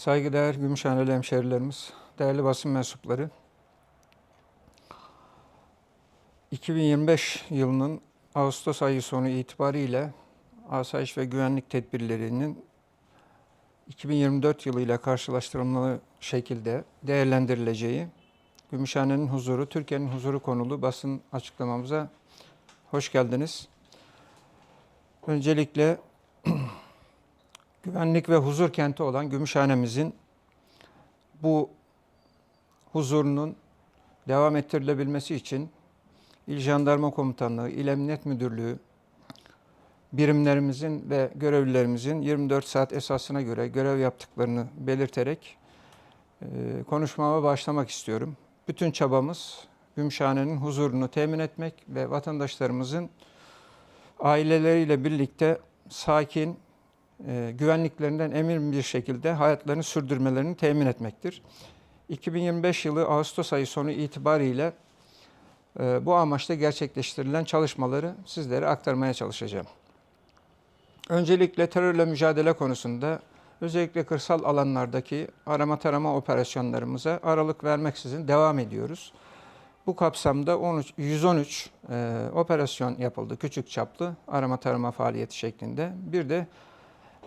Saygıdeğer Gümüşhaneli hemşerilerimiz, değerli basın mensupları. 2025 yılının Ağustos ayı sonu itibariyle asayiş ve güvenlik tedbirlerinin 2024 yılıyla karşılaştırılmalı şekilde değerlendirileceği Gümüşhane'nin huzuru, Türkiye'nin huzuru konulu basın açıklamamıza hoş geldiniz. Öncelikle güvenlik ve huzur kenti olan Gümüşhane'mizin bu huzurunun devam ettirilebilmesi için İl Jandarma Komutanlığı, İl Emniyet Müdürlüğü birimlerimizin ve görevlilerimizin 24 saat esasına göre görev yaptıklarını belirterek e, konuşmama başlamak istiyorum. Bütün çabamız Gümüşhane'nin huzurunu temin etmek ve vatandaşlarımızın aileleriyle birlikte sakin, e, güvenliklerinden emin bir şekilde hayatlarını sürdürmelerini temin etmektir. 2025 yılı Ağustos ayı sonu itibariyle e, bu amaçla gerçekleştirilen çalışmaları sizlere aktarmaya çalışacağım. Öncelikle terörle mücadele konusunda özellikle kırsal alanlardaki arama tarama operasyonlarımıza aralık vermeksizin devam ediyoruz. Bu kapsamda 13, 113 e, operasyon yapıldı küçük çaplı arama tarama faaliyeti şeklinde. Bir de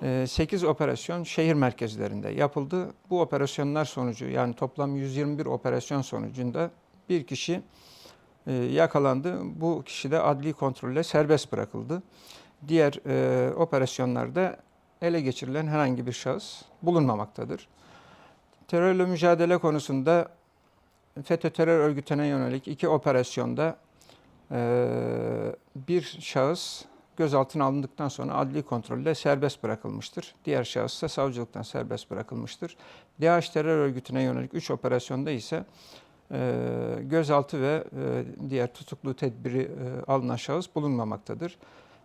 8 operasyon şehir merkezlerinde yapıldı. Bu operasyonlar sonucu yani toplam 121 operasyon sonucunda bir kişi e, yakalandı. Bu kişi de adli kontrolle serbest bırakıldı. Diğer e, operasyonlarda ele geçirilen herhangi bir şahıs bulunmamaktadır. Terörle mücadele konusunda FETÖ terör örgütüne yönelik iki operasyonda e, bir şahıs gözaltına alındıktan sonra adli kontrolle serbest bırakılmıştır. Diğer şahıs ise savcılıktan serbest bırakılmıştır. DAEŞ terör örgütüne yönelik 3 operasyonda ise e, gözaltı ve e, diğer tutuklu tedbiri e, alınan şahıs bulunmamaktadır.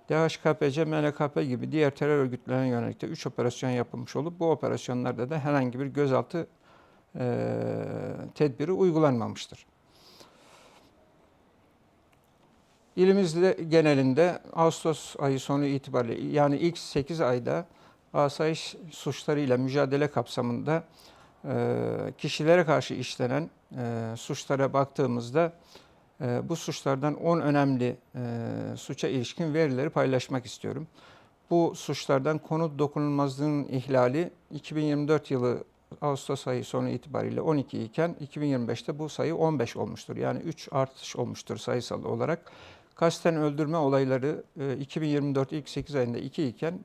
DHKPC, MLKP gibi diğer terör örgütlerine yönelik de 3 operasyon yapılmış olup bu operasyonlarda da herhangi bir gözaltı tedbiri uygulanmamıştır. İlimizde genelinde Ağustos ayı sonu itibariyle yani ilk 8 ayda asayiş suçlarıyla mücadele kapsamında e, kişilere karşı işlenen e, suçlara baktığımızda e, bu suçlardan 10 önemli suça ilişkin verileri paylaşmak istiyorum. Bu suçlardan konut dokunulmazlığının ihlali 2024 yılı Ağustos ayı sonu itibariyle 12 iken 2025'te bu sayı 15 olmuştur. Yani 3 artış olmuştur sayısal olarak. Kasten öldürme olayları e, 2024 ilk 8 ayında 2 iken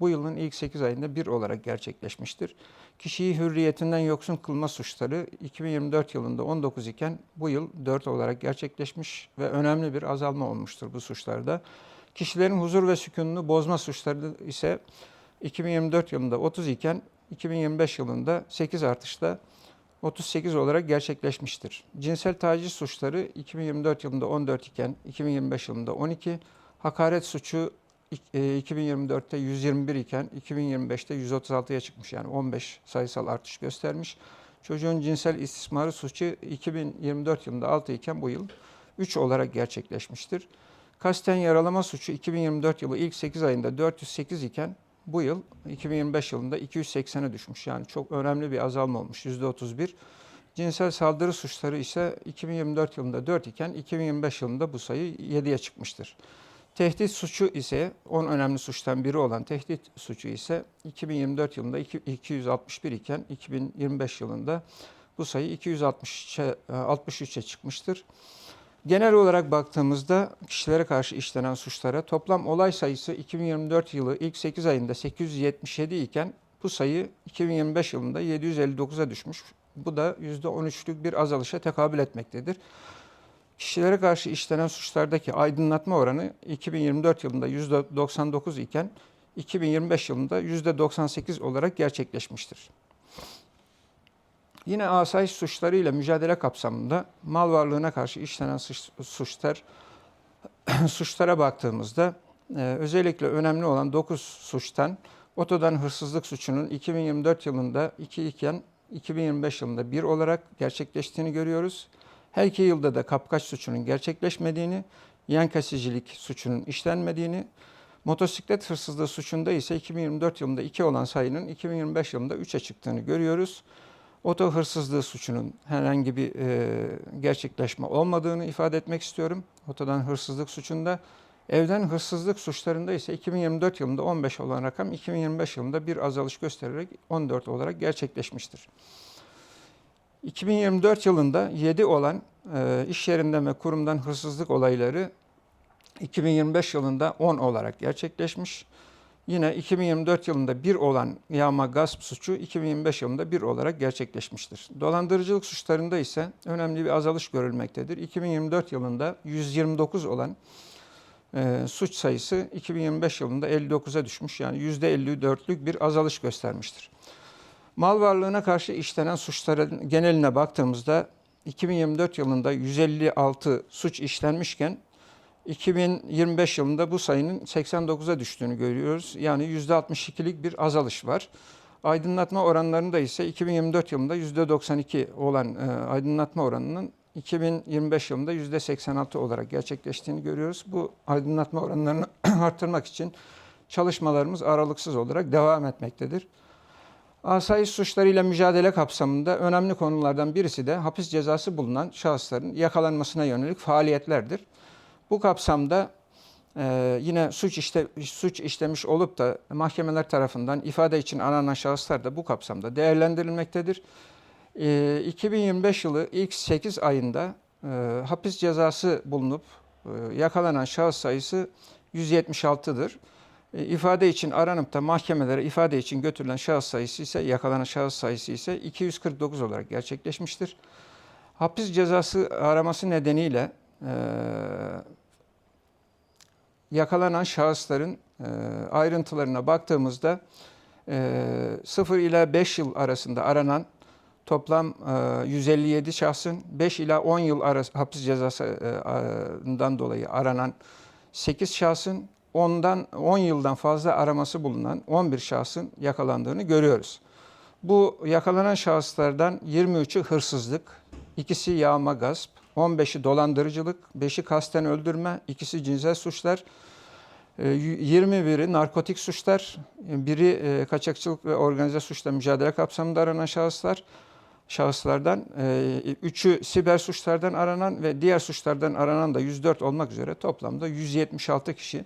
bu yılın ilk 8 ayında 1 olarak gerçekleşmiştir. Kişiyi hürriyetinden yoksun kılma suçları 2024 yılında 19 iken bu yıl 4 olarak gerçekleşmiş ve önemli bir azalma olmuştur bu suçlarda. Kişilerin huzur ve sükununu bozma suçları ise 2024 yılında 30 iken 2025 yılında 8 artışla 38 olarak gerçekleşmiştir. Cinsel taciz suçları 2024 yılında 14 iken 2025 yılında 12, hakaret suçu 2024'te 121 iken 2025'te 136'ya çıkmış yani 15 sayısal artış göstermiş. Çocuğun cinsel istismarı suçu 2024 yılında 6 iken bu yıl 3 olarak gerçekleşmiştir. Kasten yaralama suçu 2024 yılı ilk 8 ayında 408 iken bu yıl 2025 yılında 280'e düşmüş. Yani çok önemli bir azalma olmuş %31. Cinsel saldırı suçları ise 2024 yılında 4 iken 2025 yılında bu sayı 7'ye çıkmıştır. Tehdit suçu ise 10 önemli suçtan biri olan tehdit suçu ise 2024 yılında 261 iken 2025 yılında bu sayı 263'e 63'e çıkmıştır. Genel olarak baktığımızda kişilere karşı işlenen suçlara toplam olay sayısı 2024 yılı ilk 8 ayında 877 iken bu sayı 2025 yılında 759'a düşmüş. Bu da %13'lük bir azalışa tekabül etmektedir. Kişilere karşı işlenen suçlardaki aydınlatma oranı 2024 yılında %99 iken 2025 yılında %98 olarak gerçekleşmiştir. Yine asayiş suçlarıyla mücadele kapsamında mal varlığına karşı işlenen suçlar suçlara baktığımızda e, özellikle önemli olan 9 suçtan otodan hırsızlık suçunun 2024 yılında 2 iken 2025 yılında 1 olarak gerçekleştiğini görüyoruz. Her iki yılda da kapkaç suçunun gerçekleşmediğini, yan kasicilik suçunun işlenmediğini, Motosiklet hırsızlığı suçunda ise 2024 yılında 2 olan sayının 2025 yılında 3'e çıktığını görüyoruz. Oto hırsızlığı suçunun herhangi bir e, gerçekleşme olmadığını ifade etmek istiyorum. Otodan hırsızlık suçunda. Evden hırsızlık suçlarında ise 2024 yılında 15 olan rakam 2025 yılında bir azalış göstererek 14 olarak gerçekleşmiştir. 2024 yılında 7 olan e, iş yerinden ve kurumdan hırsızlık olayları 2025 yılında 10 olarak gerçekleşmiş. Yine 2024 yılında 1 olan yağma gasp suçu 2025 yılında 1 olarak gerçekleşmiştir. Dolandırıcılık suçlarında ise önemli bir azalış görülmektedir. 2024 yılında 129 olan e, suç sayısı 2025 yılında 59'a düşmüş. Yani %54'lük bir azalış göstermiştir. Mal varlığına karşı işlenen suçların geneline baktığımızda 2024 yılında 156 suç işlenmişken 2025 yılında bu sayının 89'a düştüğünü görüyoruz. Yani %62'lik bir azalış var. Aydınlatma oranlarında ise 2024 yılında %92 olan e, aydınlatma oranının 2025 yılında %86 olarak gerçekleştiğini görüyoruz. Bu aydınlatma oranlarını arttırmak için çalışmalarımız aralıksız olarak devam etmektedir. Asayiş suçlarıyla mücadele kapsamında önemli konulardan birisi de hapis cezası bulunan şahısların yakalanmasına yönelik faaliyetlerdir. Bu kapsamda e, yine suç işte suç işlemiş olup da mahkemeler tarafından ifade için aranan şahıslar da bu kapsamda değerlendirilmektedir. E, 2025 yılı ilk 8 ayında e, hapis cezası bulunup e, yakalanan şahıs sayısı 176'dır. E, ifade için aranıp da mahkemelere ifade için götürülen şahıs sayısı ise yakalanan şahıs sayısı ise 249 olarak gerçekleşmiştir. Hapis cezası araması nedeniyle e, yakalanan şahısların e, ayrıntılarına baktığımızda e, 0 ile 5 yıl arasında aranan toplam e, 157 şahsın 5 ila 10 yıl hapis cezasından dolayı aranan 8 şahsın ondan 10 yıldan fazla araması bulunan 11 şahsın yakalandığını görüyoruz. Bu yakalanan şahıslardan 23'ü hırsızlık, ikisi yağma gasp, 15'i dolandırıcılık, 5'i kasten öldürme, ikisi cinsel suçlar, 21'i narkotik suçlar, biri e, kaçakçılık ve organize suçla mücadele kapsamında aranan şahıslar, şahıslardan, 3'ü siber suçlardan aranan ve diğer suçlardan aranan da 104 olmak üzere toplamda 176 kişi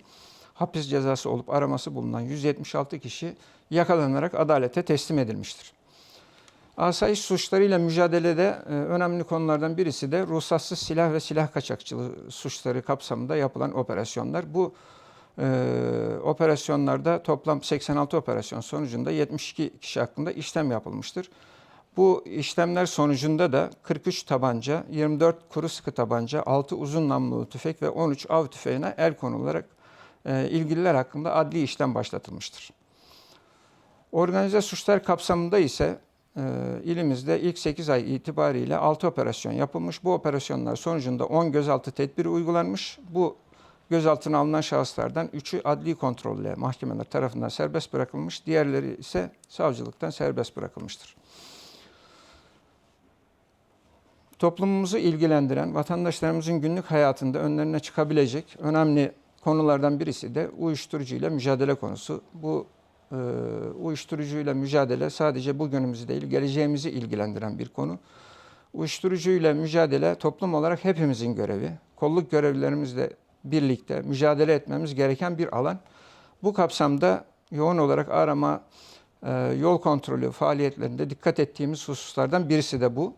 hapis cezası olup araması bulunan 176 kişi yakalanarak adalete teslim edilmiştir. Asayiş suçlarıyla mücadelede e, önemli konulardan birisi de ruhsatsız silah ve silah kaçakçılığı suçları kapsamında yapılan operasyonlar. Bu e, operasyonlarda toplam 86 operasyon sonucunda 72 kişi hakkında işlem yapılmıştır. Bu işlemler sonucunda da 43 tabanca, 24 kuru sıkı tabanca, 6 uzun namlulu tüfek ve 13 av tüfeğine el konularak e, ilgililer hakkında adli işlem başlatılmıştır. Organize suçlar kapsamında ise ilimizde ilk 8 ay itibariyle 6 operasyon yapılmış. Bu operasyonlar sonucunda 10 gözaltı tedbiri uygulanmış. Bu gözaltına alınan şahıslardan 3'ü adli kontrolle mahkemeler tarafından serbest bırakılmış. Diğerleri ise savcılıktan serbest bırakılmıştır. Toplumumuzu ilgilendiren, vatandaşlarımızın günlük hayatında önlerine çıkabilecek önemli konulardan birisi de uyuşturucu ile mücadele konusu. Bu e, uyuşturucuyla mücadele sadece bugünümüzü değil, geleceğimizi ilgilendiren bir konu. Uyuşturucuyla mücadele toplum olarak hepimizin görevi. Kolluk görevlilerimizle birlikte mücadele etmemiz gereken bir alan. Bu kapsamda yoğun olarak arama, e, yol kontrolü faaliyetlerinde dikkat ettiğimiz hususlardan birisi de bu.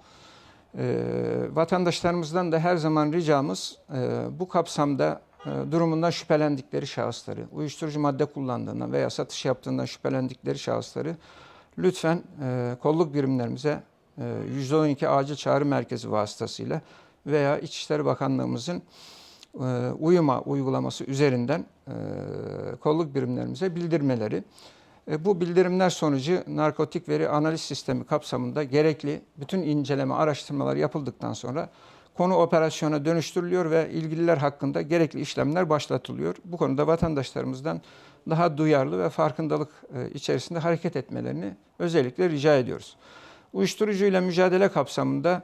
E, vatandaşlarımızdan da her zaman ricamız e, bu kapsamda durumundan şüphelendikleri şahısları, uyuşturucu madde kullandığından veya satış yaptığından şüphelendikleri şahısları lütfen e, kolluk birimlerimize e, 112 acil çağrı merkezi vasıtasıyla veya İçişleri Bakanlığımızın e, uyuma uygulaması üzerinden e, kolluk birimlerimize bildirmeleri. E, bu bildirimler sonucu narkotik veri analiz sistemi kapsamında gerekli bütün inceleme araştırmalar yapıldıktan sonra konu operasyona dönüştürülüyor ve ilgililer hakkında gerekli işlemler başlatılıyor. Bu konuda vatandaşlarımızdan daha duyarlı ve farkındalık e, içerisinde hareket etmelerini özellikle rica ediyoruz. Uyuşturucu ile mücadele kapsamında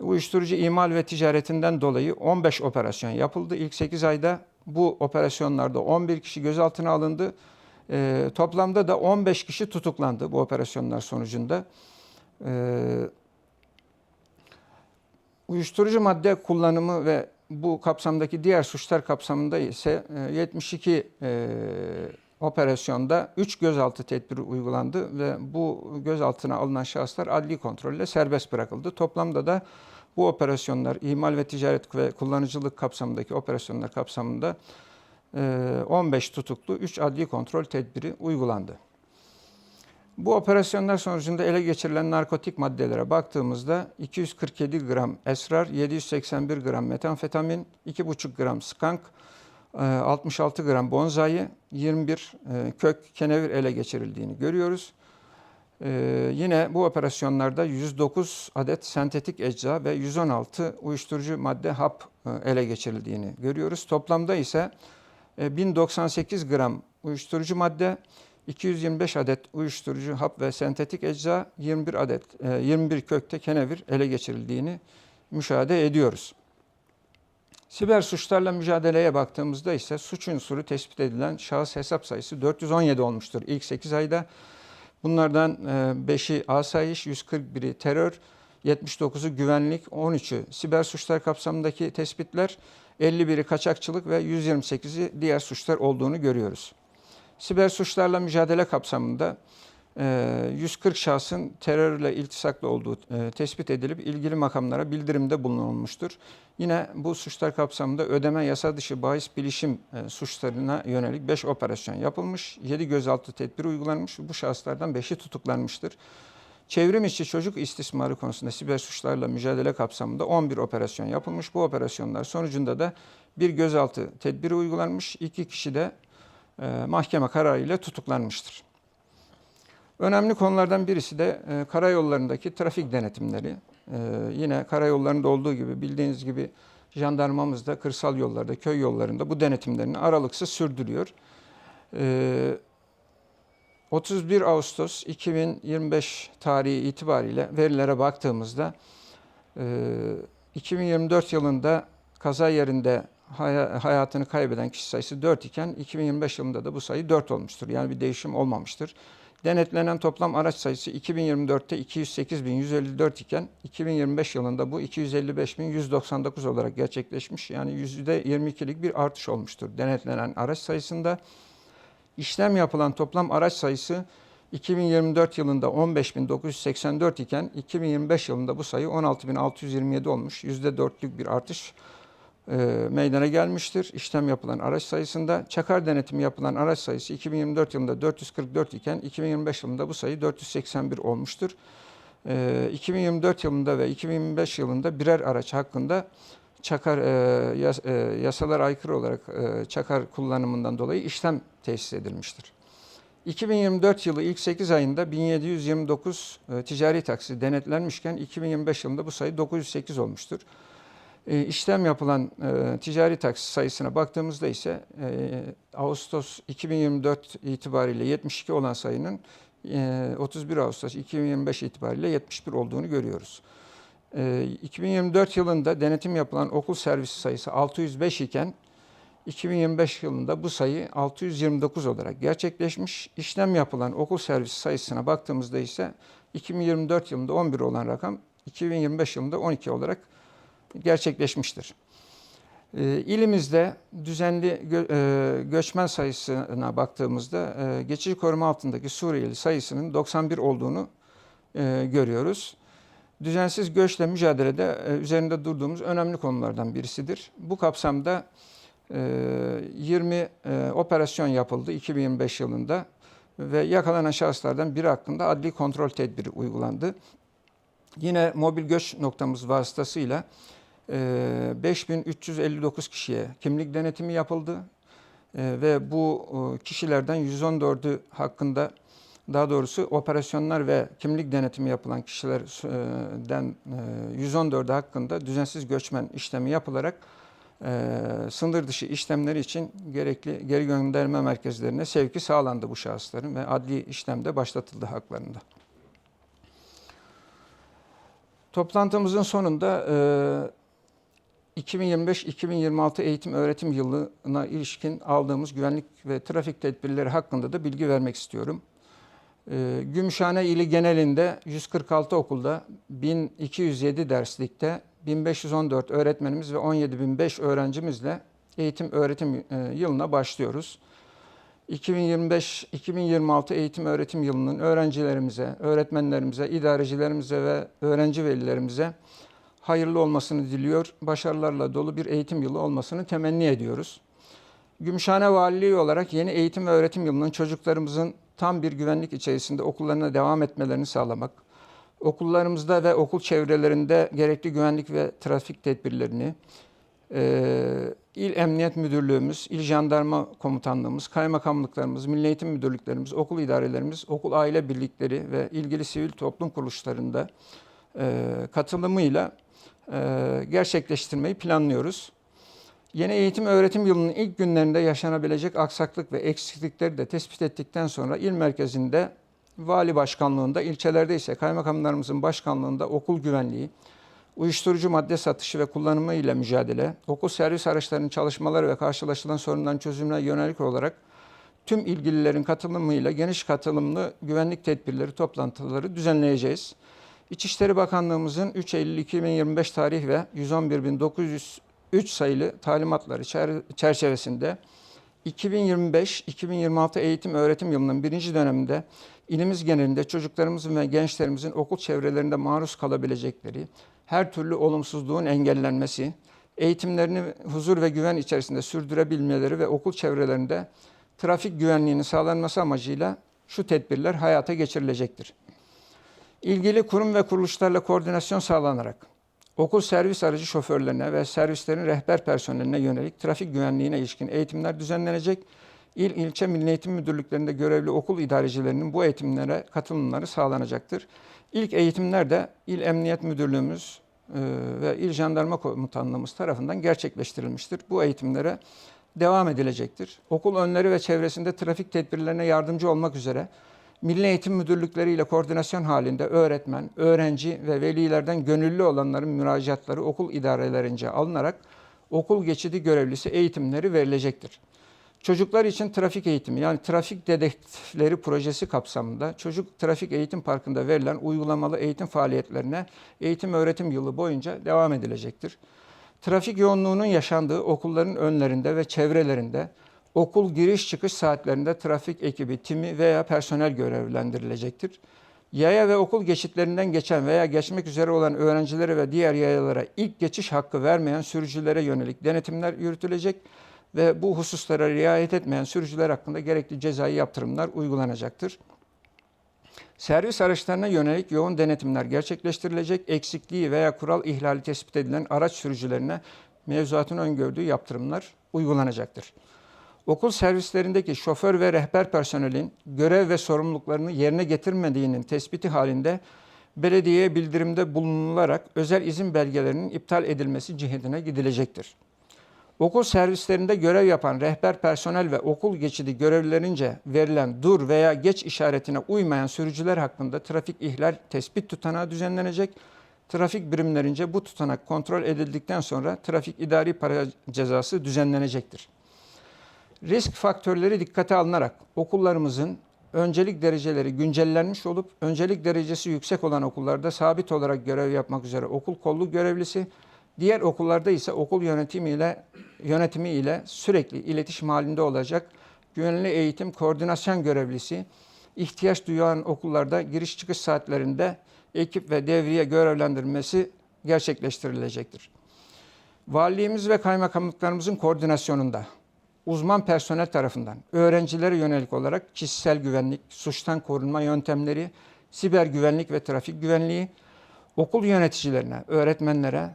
uyuşturucu imal ve ticaretinden dolayı 15 operasyon yapıldı. İlk 8 ayda Bu operasyonlarda 11 kişi gözaltına alındı. Ee, toplamda da 15 kişi tutuklandı bu operasyonlar sonucunda. Ee, uyuşturucu madde kullanımı ve bu kapsamdaki diğer suçlar kapsamında ise e, 72 e, operasyonda 3 gözaltı tedbiri uygulandı ve bu gözaltına alınan şahıslar adli kontrolle serbest bırakıldı. Toplamda da bu operasyonlar imal ve ticaret ve kullanıcılık kapsamındaki operasyonlar kapsamında e, 15 tutuklu 3 adli kontrol tedbiri uygulandı. Bu operasyonlar sonucunda ele geçirilen narkotik maddelere baktığımızda 247 gram esrar, 781 gram metamfetamin, 2,5 gram skank, e, 66 gram bonzai, 21 e, kök kenevir ele geçirildiğini görüyoruz. E, Yine bu operasyonlarda 109 adet sentetik ecza ve 116 uyuşturucu madde hap e, ele geçirildiğini görüyoruz. Toplamda ise e, 1098 gram uyuşturucu madde, 225 adet uyuşturucu hap ve sentetik ecza, 21 adet e, 21 kökte kenevir ele geçirildiğini müşahede ediyoruz. Siber suçlarla mücadeleye baktığımızda ise suç unsuru tespit edilen şahıs hesap sayısı 417 olmuştur ilk 8 ayda. Bunlardan 5'i asayiş, 141'i terör, 79'u güvenlik, 13'ü siber suçlar kapsamındaki tespitler, 51'i kaçakçılık ve 128'i diğer suçlar olduğunu görüyoruz. Siber suçlarla mücadele kapsamında e, 140 şahsın terörle iltisaklı olduğu e, tespit edilip ilgili makamlara bildirimde bulunulmuştur. Yine bu suçlar kapsamında ödeme yasa dışı bahis bilişim e, suçlarına yönelik 5 operasyon yapılmış, 7 gözaltı tedbiri uygulanmış, bu şahıslardan 5'i tutuklanmıştır. Çevrim içi çocuk istismarı konusunda siber suçlarla mücadele kapsamında 11 operasyon yapılmış. Bu operasyonlar sonucunda da bir gözaltı tedbiri uygulanmış, 2 kişi de e, mahkeme kararıyla tutuklanmıştır. Önemli konulardan birisi de e, karayollarındaki trafik denetimleri. E, yine karayollarında olduğu gibi bildiğiniz gibi jandarmamız da kırsal yollarda, köy yollarında bu denetimlerini aralıksız sürdürüyor. E, 31 Ağustos 2025 tarihi itibariyle verilere baktığımızda e, 2024 yılında kaza yerinde hayatını kaybeden kişi sayısı 4 iken 2025 yılında da bu sayı 4 olmuştur. Yani bir değişim olmamıştır. Denetlenen toplam araç sayısı 2024'te 208.154 iken 2025 yılında bu 255.199 olarak gerçekleşmiş. Yani %22'lik bir artış olmuştur denetlenen araç sayısında. İşlem yapılan toplam araç sayısı 2024 yılında 15.984 iken 2025 yılında bu sayı 16.627 olmuş. %4'lük bir artış e, meydana gelmiştir. İşlem yapılan araç sayısında çakar denetimi yapılan araç sayısı 2024 yılında 444 iken 2025 yılında bu sayı 481 olmuştur. E, 2024 yılında ve 2025 yılında birer araç hakkında çakar e, e, yasalara aykırı olarak çakar kullanımından dolayı işlem tesis edilmiştir. 2024 yılı ilk 8 ayında 1729 e, ticari taksi denetlenmişken 2025 yılında bu sayı 908 olmuştur. E, işlem yapılan e, ticari taksi sayısına baktığımızda ise e, Ağustos 2024 itibariyle 72 olan sayının e, 31 Ağustos 2025 itibariyle 71 olduğunu görüyoruz. E, 2024 yılında denetim yapılan okul servisi sayısı 605 iken 2025 yılında bu sayı 629 olarak gerçekleşmiş. İşlem yapılan okul servisi sayısına baktığımızda ise 2024 yılında 11 olan rakam 2025 yılında 12 olarak gerçekleşmiştir. E, İlimizde düzenli gö- e, göçmen sayısına baktığımızda e, geçici koruma altındaki Suriyeli sayısının 91 olduğunu e, görüyoruz. Düzensiz göçle mücadelede üzerinde durduğumuz önemli konulardan birisidir. Bu kapsamda e, 20 e, operasyon yapıldı 2025 yılında ve yakalanan şahıslardan biri hakkında adli kontrol tedbiri uygulandı. Yine mobil göç noktamız vasıtasıyla 5359 kişiye kimlik denetimi yapıldı E, ve bu e, kişilerden 114'ü hakkında daha doğrusu operasyonlar ve kimlik denetimi yapılan kişilerden e, 114'ü hakkında düzensiz göçmen işlemi yapılarak e, sınır dışı işlemleri için gerekli geri gönderme merkezlerine sevki sağlandı bu şahısların ve adli işlemde başlatıldı haklarında. Toplantımızın sonunda e, 2025-2026 eğitim öğretim yılına ilişkin aldığımız güvenlik ve trafik tedbirleri hakkında da bilgi vermek istiyorum. Ee, Gümüşhane ili genelinde 146 okulda 1207 derslikte 1514 öğretmenimiz ve 17005 öğrencimizle eğitim öğretim e, yılına başlıyoruz. 2025-2026 eğitim öğretim yılının öğrencilerimize, öğretmenlerimize, idarecilerimize ve öğrenci velilerimize hayırlı olmasını diliyor. Başarılarla dolu bir eğitim yılı olmasını temenni ediyoruz. Gümüşhane Valiliği olarak yeni eğitim ve öğretim yılının çocuklarımızın tam bir güvenlik içerisinde okullarına devam etmelerini sağlamak, okullarımızda ve okul çevrelerinde gerekli güvenlik ve trafik tedbirlerini, e, İl Emniyet Müdürlüğümüz, İl Jandarma Komutanlığımız, kaymakamlıklarımız, Milli Eğitim Müdürlüklerimiz, okul idarelerimiz, okul aile birlikleri ve ilgili sivil toplum kuruluşlarında e, katılımıyla gerçekleştirmeyi planlıyoruz. Yeni eğitim öğretim yılının ilk günlerinde yaşanabilecek aksaklık ve eksiklikleri de tespit ettikten sonra il merkezinde vali başkanlığında, ilçelerde ise kaymakamlarımızın başkanlığında okul güvenliği, uyuşturucu madde satışı ve kullanımı ile mücadele, okul servis araçlarının çalışmaları ve karşılaşılan sorunların çözümüne yönelik olarak tüm ilgililerin katılımıyla geniş katılımlı güvenlik tedbirleri toplantıları düzenleyeceğiz. İçişleri Bakanlığımızın 3 Eylül 2025 tarih ve 111.903 sayılı talimatları çer- çerçevesinde 2025-2026 eğitim öğretim yılının birinci döneminde ilimiz genelinde çocuklarımızın ve gençlerimizin okul çevrelerinde maruz kalabilecekleri her türlü olumsuzluğun engellenmesi, eğitimlerini huzur ve güven içerisinde sürdürebilmeleri ve okul çevrelerinde trafik güvenliğinin sağlanması amacıyla şu tedbirler hayata geçirilecektir. İlgili kurum ve kuruluşlarla koordinasyon sağlanarak okul servis aracı şoförlerine ve servislerin rehber personeline yönelik trafik güvenliğine ilişkin eğitimler düzenlenecek. İl, ilçe Milli Eğitim Müdürlüklerinde görevli okul idarecilerinin bu eğitimlere katılımları sağlanacaktır. İlk eğitimler de İl Emniyet Müdürlüğümüz e, ve İl Jandarma Komutanlığımız tarafından gerçekleştirilmiştir. Bu eğitimlere devam edilecektir. Okul önleri ve çevresinde trafik tedbirlerine yardımcı olmak üzere Milli Eğitim Müdürlükleri ile koordinasyon halinde öğretmen, öğrenci ve velilerden gönüllü olanların müracaatları okul idarelerince alınarak okul geçidi görevlisi eğitimleri verilecektir. Çocuklar için trafik eğitimi yani trafik dedektifleri projesi kapsamında çocuk trafik eğitim parkında verilen uygulamalı eğitim faaliyetlerine eğitim öğretim yılı boyunca devam edilecektir. Trafik yoğunluğunun yaşandığı okulların önlerinde ve çevrelerinde okul giriş çıkış saatlerinde trafik ekibi, timi veya personel görevlendirilecektir. Yaya ve okul geçitlerinden geçen veya geçmek üzere olan öğrencilere ve diğer yayalara ilk geçiş hakkı vermeyen sürücülere yönelik denetimler yürütülecek ve bu hususlara riayet etmeyen sürücüler hakkında gerekli cezai yaptırımlar uygulanacaktır. Servis araçlarına yönelik yoğun denetimler gerçekleştirilecek, eksikliği veya kural ihlali tespit edilen araç sürücülerine mevzuatın öngördüğü yaptırımlar uygulanacaktır. Okul servislerindeki şoför ve rehber personelin görev ve sorumluluklarını yerine getirmediğinin tespiti halinde belediyeye bildirimde bulunularak özel izin belgelerinin iptal edilmesi cihetine gidilecektir. Okul servislerinde görev yapan rehber personel ve okul geçidi görevlilerince verilen dur veya geç işaretine uymayan sürücüler hakkında trafik ihlal tespit tutanağı düzenlenecek. Trafik birimlerince bu tutanak kontrol edildikten sonra trafik idari para cezası düzenlenecektir. Risk faktörleri dikkate alınarak okullarımızın öncelik dereceleri güncellenmiş olup öncelik derecesi yüksek olan okullarda sabit olarak görev yapmak üzere okul kolluk görevlisi, diğer okullarda ise okul yönetimi ile yönetimi ile sürekli iletişim halinde olacak güvenli eğitim koordinasyon görevlisi, ihtiyaç duyan okullarda giriş çıkış saatlerinde ekip ve devriye görevlendirmesi gerçekleştirilecektir. Valiliğimiz ve kaymakamlıklarımızın koordinasyonunda uzman personel tarafından öğrencilere yönelik olarak kişisel güvenlik, suçtan korunma yöntemleri, siber güvenlik ve trafik güvenliği, okul yöneticilerine, öğretmenlere,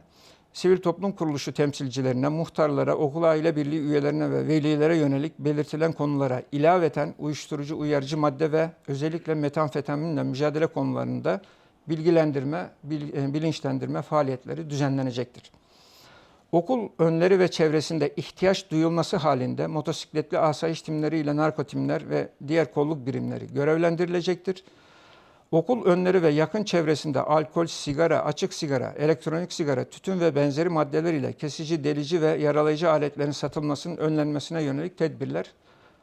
sivil toplum kuruluşu temsilcilerine, muhtarlara, okul aile birliği üyelerine ve velilere yönelik belirtilen konulara ilaveten uyuşturucu uyarıcı madde ve özellikle metamfetaminle mücadele konularında bilgilendirme, bil- bilinçlendirme faaliyetleri düzenlenecektir. Okul önleri ve çevresinde ihtiyaç duyulması halinde motosikletli asayiş timleri ile narkotimler ve diğer kolluk birimleri görevlendirilecektir. Okul önleri ve yakın çevresinde alkol, sigara, açık sigara, elektronik sigara, tütün ve benzeri maddeler ile kesici, delici ve yaralayıcı aletlerin satılmasının önlenmesine yönelik tedbirler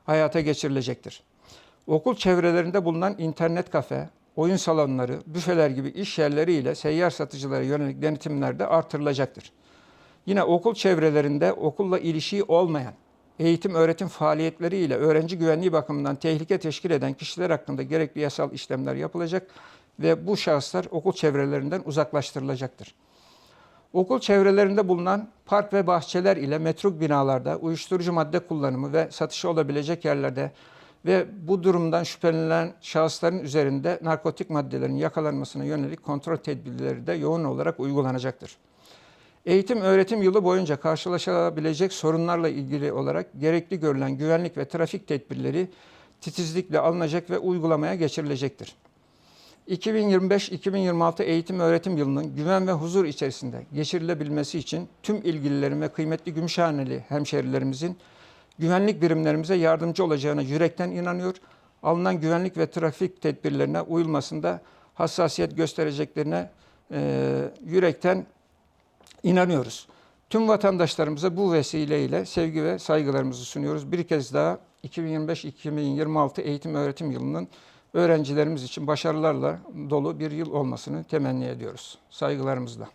hayata geçirilecektir. Okul çevrelerinde bulunan internet kafe, oyun salonları, büfeler gibi iş yerleri ile seyyar satıcılara yönelik denetimler de artırılacaktır. Yine okul çevrelerinde okulla ilişiği olmayan eğitim öğretim faaliyetleri ile öğrenci güvenliği bakımından tehlike teşkil eden kişiler hakkında gerekli yasal işlemler yapılacak ve bu şahıslar okul çevrelerinden uzaklaştırılacaktır. Okul çevrelerinde bulunan park ve bahçeler ile metruk binalarda uyuşturucu madde kullanımı ve satışı olabilecek yerlerde ve bu durumdan şüphelenilen şahısların üzerinde narkotik maddelerin yakalanmasına yönelik kontrol tedbirleri de yoğun olarak uygulanacaktır. Eğitim öğretim yılı boyunca karşılaşılabilecek sorunlarla ilgili olarak gerekli görülen güvenlik ve trafik tedbirleri titizlikle alınacak ve uygulamaya geçirilecektir. 2025-2026 eğitim öğretim yılının güven ve huzur içerisinde geçirilebilmesi için tüm ilgililerin ve kıymetli Gümüşhaneli hemşerilerimizin güvenlik birimlerimize yardımcı olacağına yürekten inanıyor. Alınan güvenlik ve trafik tedbirlerine uyulmasında hassasiyet göstereceklerine e, yürekten inanıyoruz. Tüm vatandaşlarımıza bu vesileyle sevgi ve saygılarımızı sunuyoruz. Bir kez daha 2025-2026 eğitim öğretim yılının öğrencilerimiz için başarılarla dolu bir yıl olmasını temenni ediyoruz. Saygılarımızla.